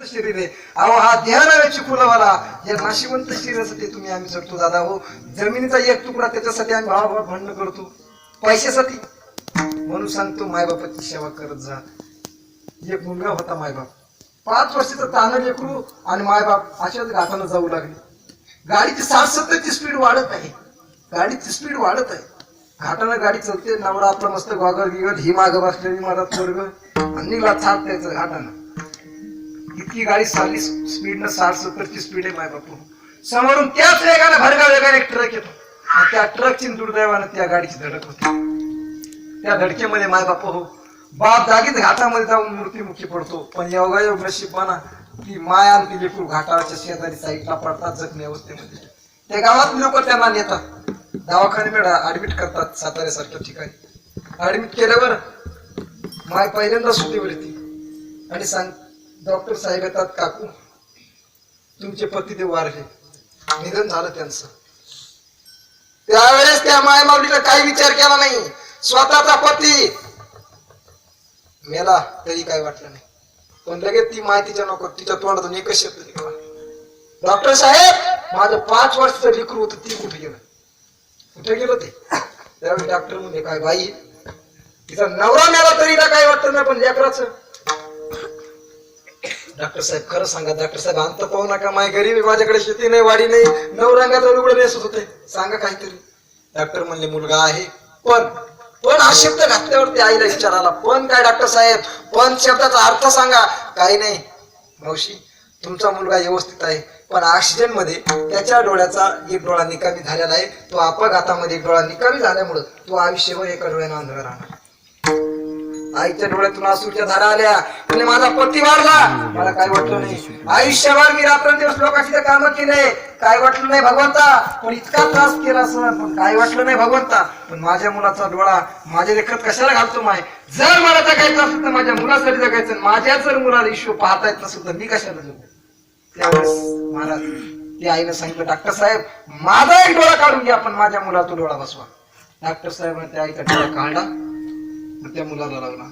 शरीर आहे. अहो हा देह नव्याची फुलवाला या नाशिवंत शरीरासाठी तुम्ही आम्ही जगतो दादा. हो जमिनीचा एक तुकडा त्याच्यासाठी आम्ही भावा भांडण करतो. पैशासाठी. म्हणून सांगतो मायबापाची सेवा करत जा. एक मुलगा होता मायबाप. पाच वर्षाचा तान लेकरू आणि मायबाप अशाच घाटानं जाऊ लागले. गाडीची साठ सत्तरची स्पीड वाढत आहे. गाडीची स्पीड वाढत आहे. घाटानं गाडी चलते. नवरा आपला मस्त गॉगर गिगर ही मागं बसलेली मला वर्ग आणि निघला द्यायचं घाटानं. इतकी गाडी चालली स्पीडनं साठ सत्तरची स्पीड आहे माय बापू. समोरून त्याच वेगाने भरगा वेगाने एक ट्रक येतो. त्या ट्रकची दुर्दैवानं त्या गाडीची धडक होती. त्या धडकेमध्ये माय बापू हो बाप जागीच घाटामध्ये जाऊन मूर्तीमुखी पडतो. पण योगायोग नशिबाना ती माया आणि ती लेकरू घाटाच्या शेजारी साईडला पडतात जखमी अवस्थेमध्ये. त्या गावात लोक त्यांना नेतात. दवाखाने मेळा ऍडमिट करतात साताऱ्यासारख्या ठिकाणी. ऍडमिट केल्यावर माय पहिल्यांदा सुटीवर येते. आणि सांग डॉक्टर साहेब येतात काकू तुमचे पती ते वारले. निधन झालं त्यांचं. त्यावेळेस त्या मायमाऊलीला काही विचार केला नाही. स्वतःचा पती. मेला तरी काय वाटलं नाही. पण लगेच ती माहितीच्या नको तिच्या तोंडातून एकच शब्द निघाला. डॉक्टर साहेब माझं पाच वर्षाचं लेकरू होतं ती कुठे गेलं? कुठे गेलं ते? त्यावेळी डॉक्टर म्हणजे काय बाई तिचा नवरा मेला तरी काय वाटत नाही पण लेकराचं डॉक्टर साहेब खरं सांगा डॉक्टर साहेब अंत पाहू नका. माय गरीब माझ्याकडे शेती नाही वाडी नाही. नऊ रंगाचा लुगडं नेसत होते. सांगा काहीतरी. डॉक्टर म्हणले मुलगा आहे. पण पण हा शब्द घातल्यावरती आईला विचाराला पण काय डॉक्टर साहेब? पण शब्दाचा अर्थ सांगा. काही नाही. मावशी तुमचा मुलगा व्यवस्थित आहे पण ऑक्सिजनमध्ये त्याच्या डोळ्याचा एक डोळा निकामी झालेला आहे. तो अपघातामध्ये एक डोळा निकामी झाल्यामुळं तो आयुष्यभर एका डोळ्यानं आंधळा राहणार. आईच्या डोळ्यातून आसूच्या धारा आल्या. म्हणजे माझा पती वाढला मला काय वाटलं नाही. आयुष्यभर मी रात्रंदिवस लोकांशी काम केले. काय वाटलं नाही भगवंता? पण इतका त्रास केला सर. पण काय वाटलं नाही भगवंता? पण माझ्या मुलाचा डोळा माझ्या लेखत कशाला घालतो माय? जर मला जगायचं असेल तर माझ्या मुलासाठी जगायचं माझ्या जर मुलाला इश्यू पाहता येत नसेल तर मी कशाला जगू? त्यावेळेस महाराज त्या आईनं सांगितलं डॉक्टर साहेब माझा एक डोळा काढून घ्या पण माझ्या मुलाचा डोळा बसवा. डॉक्टर साहेब त्या आईचा डोळा काढला मग त्या मुलाला लागला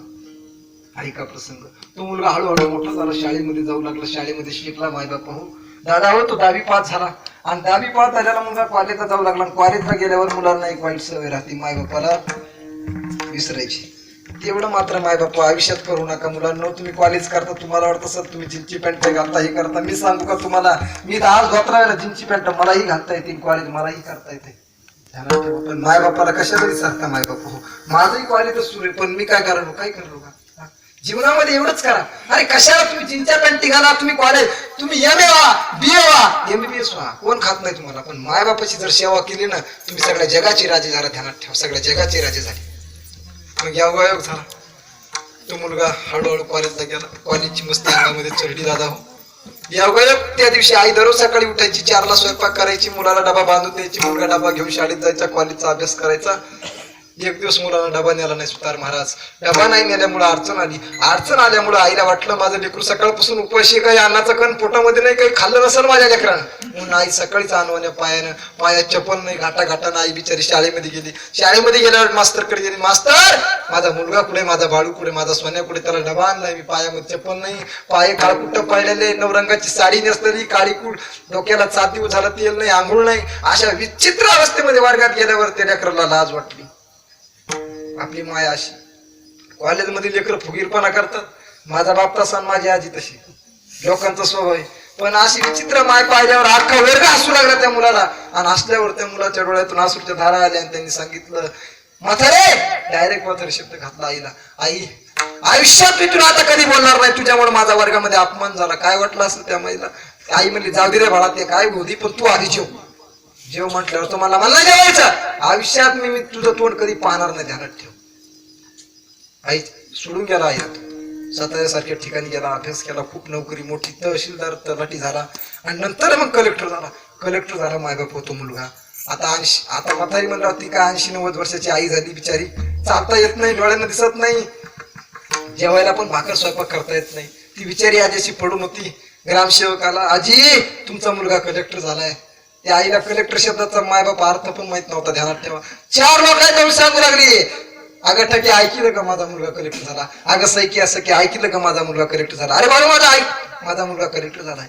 का प्रसंग. तो मुलगा हळूहळू मोठा झाला शाळेमध्ये जाऊ लागला शाळेमध्ये शिकला मायबाप हो दादा हो तो दहावी पास झाला. आणि दहावी पास झाल्याला मुलगा कॉलेजला जाऊ लागला. कॉलेजला गेल्यावर मुलांना एक वाईट सवय राहते. मायबापाला विसरायची. तेवढं मात्र मायबाप आयुष्यात करू नका मुलांना. तुम्ही कॉलेज करता तुम्हाला वाटतं सर तुम्ही जीन्सची पॅन्ट घालता हे करता. मी सांगू का तुम्हाला? मी आज धोत्रा वेळेला जिंची पॅन्ट मलाही घालता येते कॉलेज मलाही करता येते. माय बापाला कशाला विचारता माय बाप हो. माझंही कॉलेजच सुरू आहे पण मी काय करावं काय करलो का जीवनामध्ये एवढंच करा. अरे कशाला तुम्ही जिंच्या पॅन्टी घाला तुम्ही कॉलेज तुम्ही एम ए व्हा बी ए व्हा एम बी एस व्हा कोण खात नाही तुम्हाला? पण माय बापाची जर सेवा केली ना तुम्ही सगळ्या जगाची राजे झाला ध्यानात ठेवा. सगळ्या जगाची राजे झाली. मग योगायोग झाला. तो मुलगा हळूहळू कॉलेजला गेला. कॉलेजची मस्ती अंगामध्ये चढली दादा हो. योगायोग त्या दिवशी आई दररोज सकाळी उठायची चारला स्वयंपाक करायची मुलाला डबा बांधून द्यायची मुलगा डबा घेऊन शाळेत जायचा कॉलेजचा अभ्यास करायचा. एक दिवस मुलाला डबा नेला नाही सुतार महाराज. डबा नाही नेल्यामुळे अडचण आली. अडचण आल्यामुळे आईला वाटलं माझं लेकरू सकाळपासून उपाशी काही अन्नाचं कण पोटामध्ये नाही काही खाल्लं नसेल माझ्या लेकरानं. म्हणून आई सकाळीच आणवण्या पायानं पायात चप्पल नाही घाटा घाटानं आई बिचारी शाळेमध्ये गेली. शाळेमध्ये गेल्यावर मास्तरकडे गेली मास्तर माझा मुलगा कुठे माझा बाळू कुठे माझा सोन्या कुठे त्याला डबा आणलाय मी पायामध्ये चप्पल नाही पाय काळकुट्ट पाहिलेले नवरंगाची साडी नसलेली काळीकूट डोक्याला सात दिवस झाला तेल नाही आंघोळ नाही. अशा विचित्र अवस्थेमध्ये वर्गात गेल्यावर त्या लेकराला लाज वाटली. आपली माया अशी. कॉलेजमध्ये लेकर फुगीरपणा करतात. माझा बाप तसा माझी आजी तशी. लोकांचा स्वभाव आहे. पण अशी विचित्र माय पाहिल्यावर अख्खा वर्ग हसू लागला त्या मुलाला. आणि हसल्यावर त्या मुलाच्या डोळ्यातून आसूच्या धारा आल्या आणि त्यांनी सांगितलं म्हातारे! डायरेक्ट म्हातारे शब्द घातला आईला. आई आयुष्यात मी तुला आता कधी बोलणार नाही? तुझ्यामुळे माझा वर्गामध्ये अपमान झाला. काय वाटलं असं त्या महिला आई म्हणली जाऊ दे रे बाळा ते काय होती पण तू आधी जेव. जेव म्हटल्यावर तुम्हाला मला जेवायचं. आयुष्यात मी मी तुझं तोंड कधी पाहणार नाही ध्यानात ठेव. आई सोडून गेला आयात साताऱ्यासारख्या ठिकाणी गेला अभ्यास केला खूप नोकरी मोठी तहसीलदार तलाठी झाला आणि नंतर मग कलेक्टर झाला. कलेक्टर झाला मायबाप होतो मुलगा. आता ऐंशी आता म्हातारी म्हणला होती का ऐंशी नव्वद वर्षाची आई झाली बिचारी. चालता येत नाही डोळ्यांना दिसत नाही. जेवायला पण भाकर स्वयंपाक करता येत नाही. ती बिचारी आजीशी पडून होती. ग्रामसेवकाला आजी तुमचा मुलगा कलेक्टर झालाय. त्या आईला कलेक्टर शब्दाचा मायबाप अर्थ पण माहीत नव्हता ध्यानात ठेवा. चार लोक जाऊन सांगू लागली. अगं ठकी ऐकलं का माझा मुलगा कलेक्टर झाला. अगं सैकी असं की ऐकलं का माझा मुलगा कलेक्टर झाला. अरे बाबा माझा ऐक. माझा मुलगा कलेक्टर झालाय.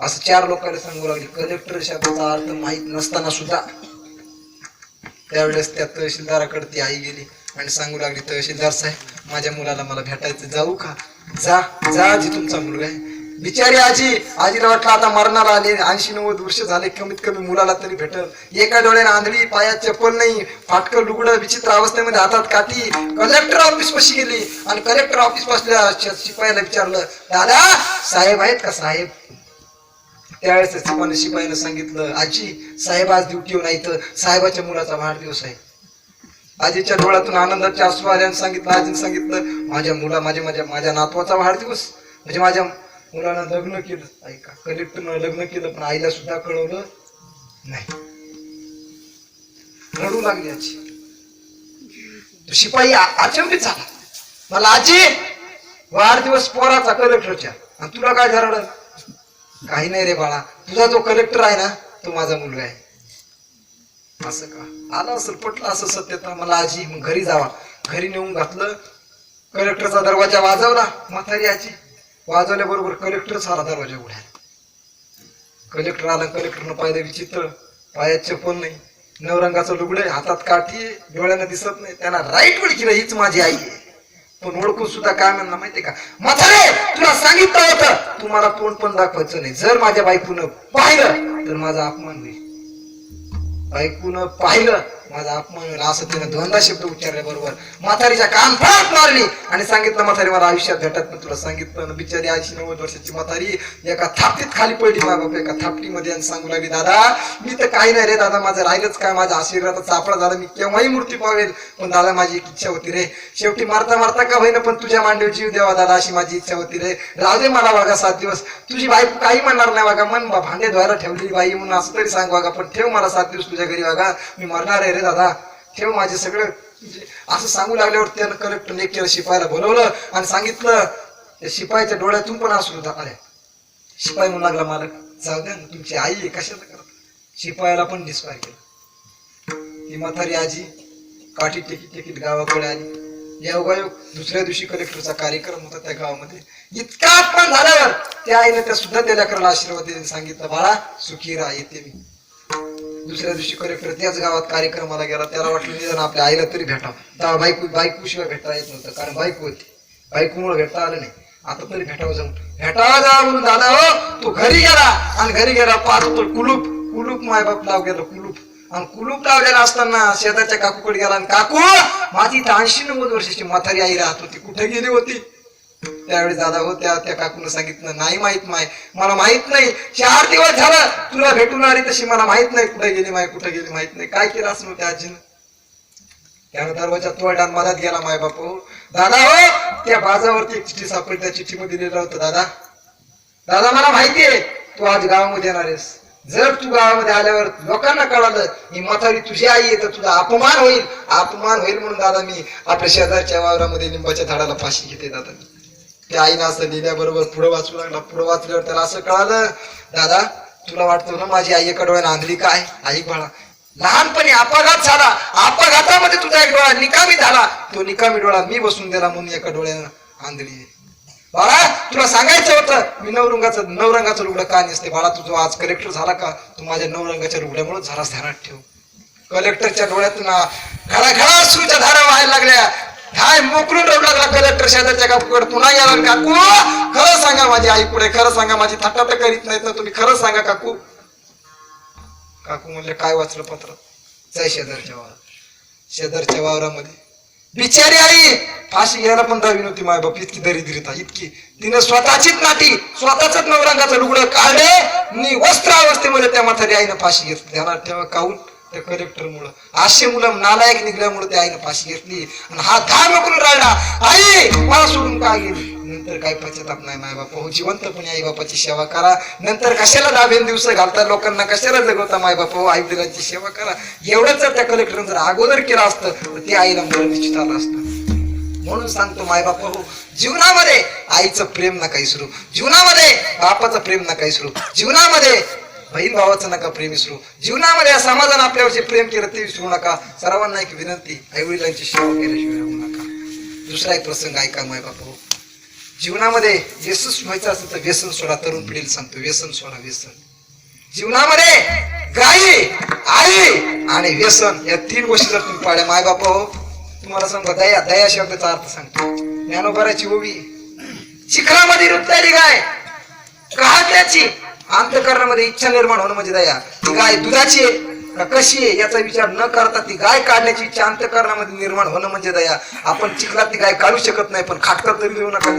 असं चार लोकांना सांगू लागले. कलेक्टर शब्दाचा अर्थ माहीत नसताना सुद्धा. त्यावेळेस त्या तहसीलदाराकडे ती आई गेली आणि सांगू लागली तहसीलदार साहेब माझ्या मुलाला मला भेटायचं जाऊ का? जा जा जी तुमचा मुलगा आहे. बिचारी आजी आजीला वाटलं आता मरणाला आले ऐंशी नव्वद वर्ष झाले कमीत कमी मुलाला तरी भेटल. एका डोळ्याने आंधळी पायात चप्पल नाही फाटकं लुगडं विचित्र अवस्थेमध्ये हातात काठी. कलेक्टर ऑफिस पाशी गेली आणि कलेक्टर ऑफिस बसल्या शिपायाला विचारलं दादा साहेब आहेत का साहेब? त्यावेळेस त्या शिपाने सांगितलं आजी साहेब आज ड्युटीवर नाही तर साहेबाच्या मुलाचा वाढदिवस आहे. आजीच्या डोळ्यातून आनंदाच्या अश्रू आल्याने सांगितलं आजीने सांगितलं माझ्या मुला माझ्या माझ्या माझ्या नातवाचा वाढदिवस. म्हणजे माझ्या मुलानं लग्न केलं. ऐका कलेक्टरनं लग्न केलं पण आईला सुद्धा कळवलं नाही. रडू लागली आजी. तो शिपाई अचंबित झाला. मला आजी वाढदिवस पोराचा कलेक्टरच्या. आणि तुला काय झालं? काही नाही रे बाळा. तुझा जो कलेक्टर आहे ना तो माझा मुलगा आहे. असं का? आलं असेल पटलं असं सत्यता मला आजी मग घरी जावा. घरी नेऊन घातलं. कलेक्टरचा दरवाजा वाजवला. म्हातारी आजी. वाजवल्याबरोबर कलेक्टर सारा दरवाजा उघड्या. कलेक्टर आला कलेक्टरनं पाहिलं विचित्र पायात चप्पल नाही नवरंगाचं लुगडं हातात काठी डोळ्यानं दिसत नाही त्यांना राईट वेळ हीच माझी आई आहे. पण ओळखून सुद्धा काय म्हणणं माहितीये का? म्हातारे तुला सांगितलं होतं तुम्हाला तोंड पण दाखवायचं नाही. जर माझ्या बायकून पाहिलं तर माझा अपमान होईल. बायकून पाहिलं माझा अपमान होईल असं तिने दोनदा शब्द उच्चारले बरोबर. म्हातारीच्या कान फळात मारली आणि सांगितलं म्हातारी मला आयुष्यात भेटत नाही. तुला सांगितलं बिचारी ऐंशी नव्वद वर्षाची म्हातारी एका थापटीत खाली पडली माझ्या बाबा एका थापटीमध्ये आणि सांगू लागली दादा मी तर काही नाही रे दादा माझं राहिलंच काय? माझ्या आशीर्वादा चापडा दादा मी केव्हाही मूर्ती पावेल. पण दादा माझी एक इच्छा होती रे. शेवटी मारता मारता का होईना पण तुझ्या मांडीवर जीव देवा दादा अशी माझी इच्छा होती रे. राहू दे मला बघा सात दिवस. तुझी बायको काही म्हणणार नाही बघा मन भांडे धुवायला ठेवलेली बाई म्हणून असं तरी सांग बघा पण ठेव मला सात दिवस तुझ्या घरी बघा मी मरणार आहे रे दादा ठेव माझे सगळं. असं सांगू लागल्यावर त्यानं कलेक्टर एक शिपायला बोलवलं आणि सांगितलं त्या शिपाईच्या डोळ्यातून पण असू आल्या शिपाई म्हणू लागला मालक जाऊ द्या ना तुमची आई आहे कशाला करत? शिपायाला पण डिस्पायर केलं. ती म्हातारी आजी काठी टेकीत टेकीत गावाकडे आली. योगायोग दुसऱ्या दिवशी कलेक्टरचा कार्यक्रम होता त्या गावामध्ये. इतका अपमान झाल्यावर त्या आईने त्या सुद्धा त्या लेकराला आशीर्वाद देऊन सांगितलं बाळा सुखी राहा येते मी. दुसऱ्या दिवशी कलेक्टर त्याच गावात कार्यक्रमाला गेला त्याला वाटलं निदान आपल्या आईला तरी भेटावं तेव्हा बायको बायकोशिवाय भेटता येत नव्हतं कारण बायको होती. बायकोमुळे भेटता आलं नाही. आता तरी भेटावं जाऊन भेटावं जा म्हणून दादा हो तो घरी गेला आणि घरी गेला पाच तो कुलूप कुलूप माय बाप लाव गेलं कुलूप. आणि कुलूप लावलेला असताना शेताच्या काकूकडे गेला आणि काकू माझी इथं ऐंशी नव्वद वर्षाची म्हातारी आई राहत होती. कुठे गेली होती? त्यावेळी दादा हो त्या त्या काकून सांगितलं नाही माहीत माय मला माहीत नाही चार दिवस झालं तुला भेटून आली तशी मला माहीत नाही कुठे गेली माय कुठे गेली माहीत नाही काय केलं असं त्या आजीनं? त्यानं दरवाजा तोडला मधात गेला माय बापू. दादा हो त्या बाजावरती एक चिठ्ठी सापडली त्या चिठ्ठीमध्ये लिहिलं होतं दादा. दादा मला माहिती आहे तू आज गावामध्ये येणार आहेस. जर तू गावामध्ये आल्यावर लोकांना कळालं ही म्हातारी तुझी आई आहे तर तुझा अपमान होईल. अपमान होईल म्हणून दादा मी आपल्या शेजारच्या वावरामध्ये लिंबाच्या झाडाला फाशी घेते दादा. मी त्या आईनं असं लिहिल्याबरोबर पुढं वाचू लागला. पुढे वाचल्यावर त्याला असं कळालं दादा तुला वाटतं ना माझी आई एका डोळ्यानं आंधळी काय आई बाळा लहानपणी अपघात झाला. अपघातामध्ये तुझा एक डोळा निकामी झाला. तो निकामी डोळा मी बसून दिला म्हणून एका डोळ्यानं आंधळी आहे बाळा तुला सांगायचं होतं मी नवरंगाचं नवरंगाचं लुगडं का नसते? बाळा तुझं आज कलेक्टर झाला का? तू माझ्या नवरंगाच्या लुगड्यामुळे जरा ध्यानात ठेव. कलेक्टरच्या डोळ्यातून घडा घडा सुईच्या धारा व्हायला लागल्या. काय मोकळून राहू लागला कलेक्टर शेजारच्या काकूकडे पुन्हा गेला काकू खरं सांगा माझी आई पुढे खरं सांगा माझी थट्टा तर करीत नाहीत ना तुम्ही खरं सांगा काकू. काकू म्हणले काय वाचलं पत्र? जाय शेजारच्या वावरात. शेजारच्या वावरामध्ये. बिचारी आई फाशी घ्यायला पण दावी नव्हती माय बाप इतकी दरिद्रीता इतकी. तिने स्वतःचीच नाटी स्वतःच नवरंगाचं लुगडं काढले नि वस्त्र अवस्थेमध्ये त्या म्हातारी आईनं फाशी घेतली. ध्यानात ठेवा काऊन त्या कलेक्टर मुळे आशे मुलं नालायक निघल्यामुळे त्या आईनं फाशी घेतली. आणि हा धा करून राहिला. आई मला सोडून का गेली? नंतर काय पश्चाताप नाही माय बाप हो जिवंतपणे आई बापाची सेवा करा. नंतर कशाला दाबेन दिवस घालता लोकांना? कशाला जगवता माय बाप हो आई वडिलांची सेवा करा. एवढंच जर त्या कलेक्टरनं जर अगोदर केलं असतं तर ते आईला मुलं निश्चित आलं असतं. म्हणून सांगतो माय बाप हो जीवनामध्ये आईचं प्रेम नका विसरू जीवनामध्ये बापाचं प्रेम नका विसरू जीवनामध्ये बहीण भावाचं नका प्रेम विसरू. जीवनामध्ये या समाजानं आपल्यावरचे प्रेम केलं ते विसरू नका. सर्वांना एक विनंती आई वडिलांची सेवा केल्याशिवाय राहू नका. दुसरा एक प्रसंग ऐका माय बापू. जीवनामध्ये व्यसन व्हायचं असेल तर व्यसन सोडा तरुण पिढीला सांगतो व्यसन सोडा व्यसन. जीवनामध्ये गाई आई आणि व्यसन या तीन गोष्टी जर तुम्ही पाळल्या माय बाप हो तुम्हाला सांगतो दया दया शब्दाचा अर्थ सांगतो. ज्ञानोबराची ओवी चिखलामध्ये रुपताली गाय त्याची अंतकरणामध्ये इच्छा निर्माण होणं म्हणजे दया. ती गाय दुधाची आहे. का कशी आहे याचा विचार न करता ती गाय काढण्याची इच्छा अंतकरणामध्ये निर्माण होणं म्हणजे दया. आपण चिखलात ती गाय काढू शकत नाही पण खाटकर तरी देऊ नका.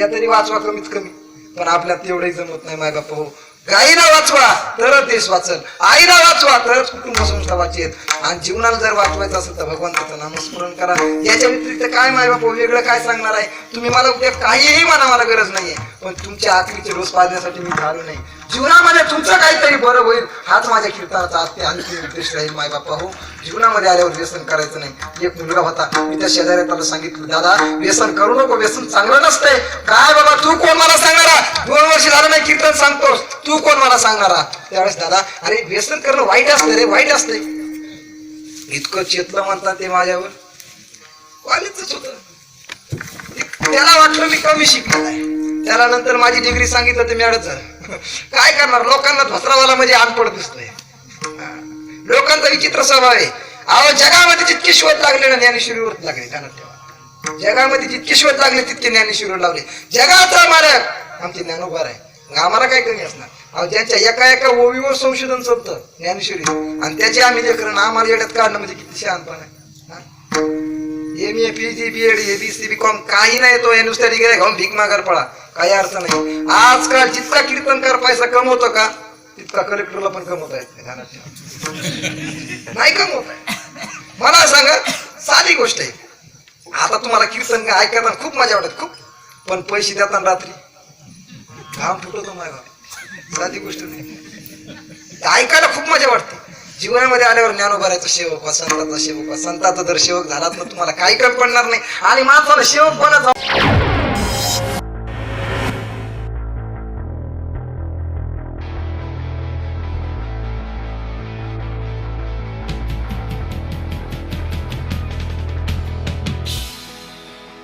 या तरी वाचवा कमीत कमी पण आपल्यात तेवढंही जमत नाही माय बापा हो. गाईला वाचवा तरच देश वाचल. आईला वाचवा तरच कुटुंब संस्था वाचेल आणि जीवनाला जर वाचवायचं असेल तर भगवंताचं नामस्मरण करा. याच्या व्यतिरिक्त काय माय बापू वेगळं काय सांगणार आहे? तुम्ही मला उद्या काहीही म्हणा मला गरज नाहीये. पण तुमच्या आखरीचे रोज पाजण्यासाठी मी झालो नाही जीवनामध्ये तुमचं काहीतरी बरं होईल. हाच माझ्या कीर्तनाचा अत्य अंतिम उद्देश राहील माय बापा हो. जीवनामध्ये आल्यावर व्यसन करायचं नाही. एक मुलगा होता. मी त्या शेजाऱ्या त्याला सांगितलं दादा व्यसन करू नको. व्यसन चांगलं नसतंय. काय बाबा तू कोण मला सांगणारा? दोन वर्ष झालं नाही कीर्तन सांगतोस तू कोण मला सांगणारा? त्यावेळेस दादा अरे व्यसन करणं वाईट असतं रे वाईट असते. इतकं चेतलं म्हणतात ते माझ्यावर. कॉलेजच होत त्याला वाटलं मी कमी शिकलेला आहे. त्याला नंतर माझी डिग्री सांगितलं ते मी अडच झालं काय करणार? लोकांना धोत्रावाला म्हणजे अनपड दिसतोय. लोकांचा विचित्र स्वभाव आहे. अहो जगामध्ये जितके शोध लागले ना ज्ञानेश्वरीवर लागले ध्यानात ठेवा. जगामध्ये जितके शोध लागले तितके ज्ञानेश्वरीवर लावले. जगाचा मालक आमचे ज्ञानोभार आहे आम्हाला काय कमी असणार. अहो ज्यांच्या एका एका ओवीवर संशोधन संपत ज्ञानेश्वरी. आणि त्याचे आम्ही लेकरं आम्हाला येड्यात काढणं म्हणजे किती शहाणपण आहे. M A P G B Ed A B C B Com काही नाही तो हे नुसत्या डिग्री घेऊन भीक मागार पळा. काही अर्थ नाही. आजकाल जितका कीर्तनकार पैसा कमवतो का तितका कलेक्टरला पण कमवता येत नाही कमवत. मला सांगा साधी गोष्ट आहे. आता तुम्हाला कीर्तन ऐकताना खूप मजा वाटत खूप. पण पैसे देताना रात्री घाम फुटवतो माझ्या साधी गोष्ट नाही. ऐकायला खूप मजा वाटते. जीवनामध्ये आल्यावर ज्ञानोबारायचा सेवक वा संताचा सेवक वा संताचा जर सेवक झाला तर तुम्हाला काही कमी पडणार नाही. आणि माणसाला सेवक कोणाचा